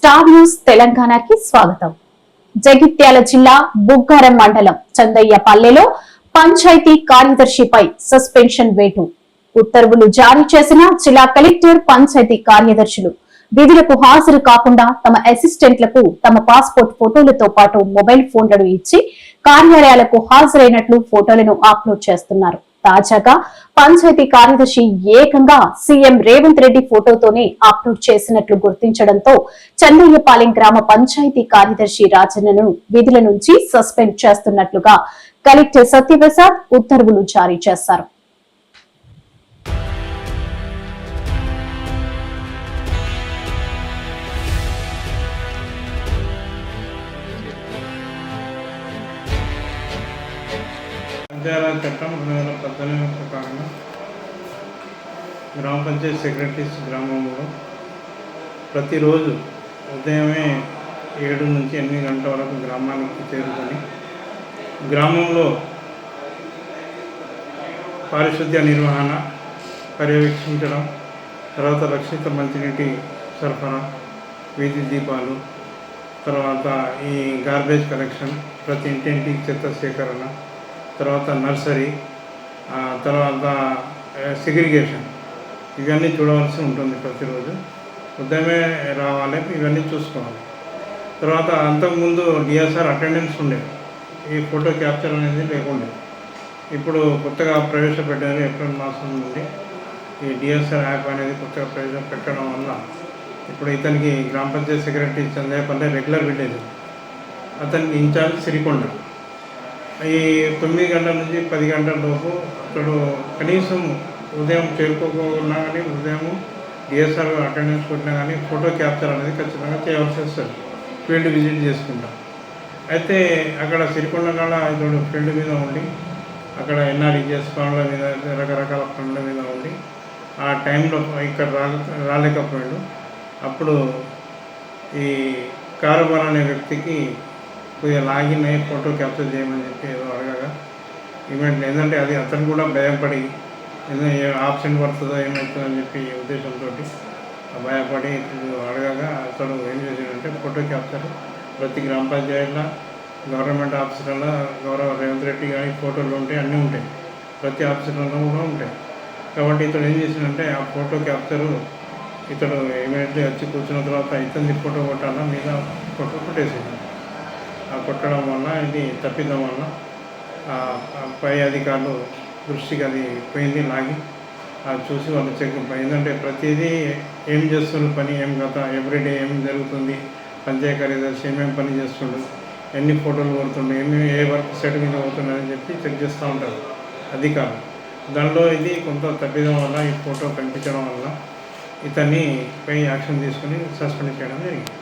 Star news తెలంగాణకి స్వాగతం. జగిత్యాల జిల్లా బుగ్గారం మండలం చందయ్య పల్లెలో పంచాయతీ కార్యదర్శిపై సస్పెన్షన్ వేటు. ఉత్తర్వులు జారీ చేసిన జిల్లా కలెక్టర్ పంచాయతీ కార్యదర్శులు విధులకు హాజరు కాకుండా తమ అసిస్టెంట్లకు తమ పాస్పోర్ట్ ఫోటోలతో పాటు మొబైల్ ఫోన్లను ఇచ్చి కార్యాలయాలకు హాజరైనట్లు ఫోటోలను అప్లోడ్ చేస్తున్నారు. తాజాగా పంచాయతీ కార్యదర్శి ఏకంగా సీఎం రేవంత్ రెడ్డి ఫోటోతోనే అప్లోడ్ చేసినట్లు గుర్తించడంతో చందయ్యపాలెం గ్రామ పంచాయతీ కార్యదర్శి రాజన్నను విధుల నుంచి సస్పెండ్ చేస్తున్నట్లుగా కలెక్టర్ సత్యప్రసాద్ ఉత్తర్వులు జారీ చేశారు. పంచాయతీరాజ్ చట్టం రెండు వేల పద్దెనిమిది ప్రకారంగా గ్రామ పంచాయతీ సెక్రటరీస్ గ్రామంలో ప్రతిరోజు ఉదయమే ఏడు నుంచి ఎనిమిది గంటల వరకు గ్రామానికి చేరుకొని గ్రామంలో పారిశుద్ధ్య నిర్వహణ పర్యవేక్షించడం తర్వాత రక్షిత మంచినీటి సరఫరా వీధి దీపాలు తర్వాత ఈ గార్బేజ్ కలెక్షన్ ప్రతి ఇంటింటికి చెత్త సేకరణ తర్వాత నర్సరీ తర్వాత సెగ్రిగేషన్ ఇవన్నీ చూడవలసి ఉంటుంది ప్రతిరోజు. ఉదయమే రావాలి ఇవన్నీ చూసుకోవాలి. తర్వాత అంతకుముందు డిఎస్ఆర్ అటెండెన్స్ ఉండేది ఈ ఫోటో క్యాప్చర్ అనేది లేకుండే. ఇప్పుడు కొత్తగా ప్రవేశపెట్టారు ఏప్రిల్ మాసం నుండి. ఈ డిఎస్ఆర్ యాప్ అనేది కొత్తగా ప్రవేశపెట్టడం వల్ల ఇప్పుడు ఇతనికి గ్రామ panchayat secretary Chandepalle regular village. అతనికి ఇన్ఛార్జ్ సిరికొండ. ఈ తొమ్మిది గంటల నుంచి పది గంటల లోపు అతడు కనీసం ఉదయం చేరుకోకుండా కానీ ఉదయం డిఎస్ఆర్ అటెండెన్స్ కొట్టినా కానీ ఫోటో క్యాప్చర్ అనేది ఖచ్చితంగా చేయవలసి వస్తుంది. ఫీల్డ్ విజిట్ చేసుకుంటాం. అయితే అక్కడ సిరికొండ కాడ ఇతడు ఫీల్డ్ మీద ఉండి అక్కడ ఎన్ఆర్ఈజిఎస్ పనుల మీద రకరకాల పనుల మీద ఉండి ఆ టైంలో ఇక్కడ రా రాలేకపోయాడు. అప్పుడు ఈ కారుబార్ అనే వ్యక్తికి కొద్దిగా లాగిన్ అయ్యి ఫోటో క్యాప్చర్ చేయమని చెప్పి ఏదో అడగగా. ఈవెంట్ ఏంటంటే అది అతను కూడా భయపడి ఏదో ఏ ఆప్షన్ పడుతుందో ఏమవుతుందో అని చెప్పి ఉద్దేశంతో భయపడి అడగగా అతడు ఏం చేశాడంటే ఫోటో క్యాప్చర్ ప్రతి గ్రామ పంచాయతీలో గవర్నమెంట్ ఆఫీసులలో గౌరవ రేవంత్ రెడ్డి కానీ ఫోటోలు ఉంటాయి అన్నీ ఉంటాయి. ప్రతి ఆఫీసులలో కూడా ఉంటాయి. కాబట్టి ఇతడు ఏం చేసిందంటే ఆ ఫోటో క్యాప్చరు ఇతడు ఇమీడియట్లీ వచ్చి కూర్చున్న తర్వాత ఇతని ఫోటో కొట్టాలా మీద ఫోటో కొట్టేసింది కొట్టడం వల్ల ఇది తప్పిదం వల్ల పై అధికారులు దృష్టికి అది పోయింది లాగి అది చూసి వాళ్ళు చెక్ ఎందుకంటే ప్రతిదీ ఏం చేస్తున్న పని ఏం గత ఎవ్రీడే ఏం జరుగుతుంది పంచాయతీ కార్యదర్శి ఏమేమి పని చేస్తుండ్రు ఎన్ని ఫోటోలు పడుతుండే ఏమి ఏ వర్క్ సెట్ మీద అవుతున్నాయని అని చెప్పి చెక్ చేస్తూ ఉంటారు అధికారులు. దానిలో ఇది కొంత తప్పిదం వల్ల ఈ ఫోటో కనిపించడం వల్ల ఇతన్ని పై యాక్షన్ తీసుకుని సస్పెండ్ చేయడం జరిగింది.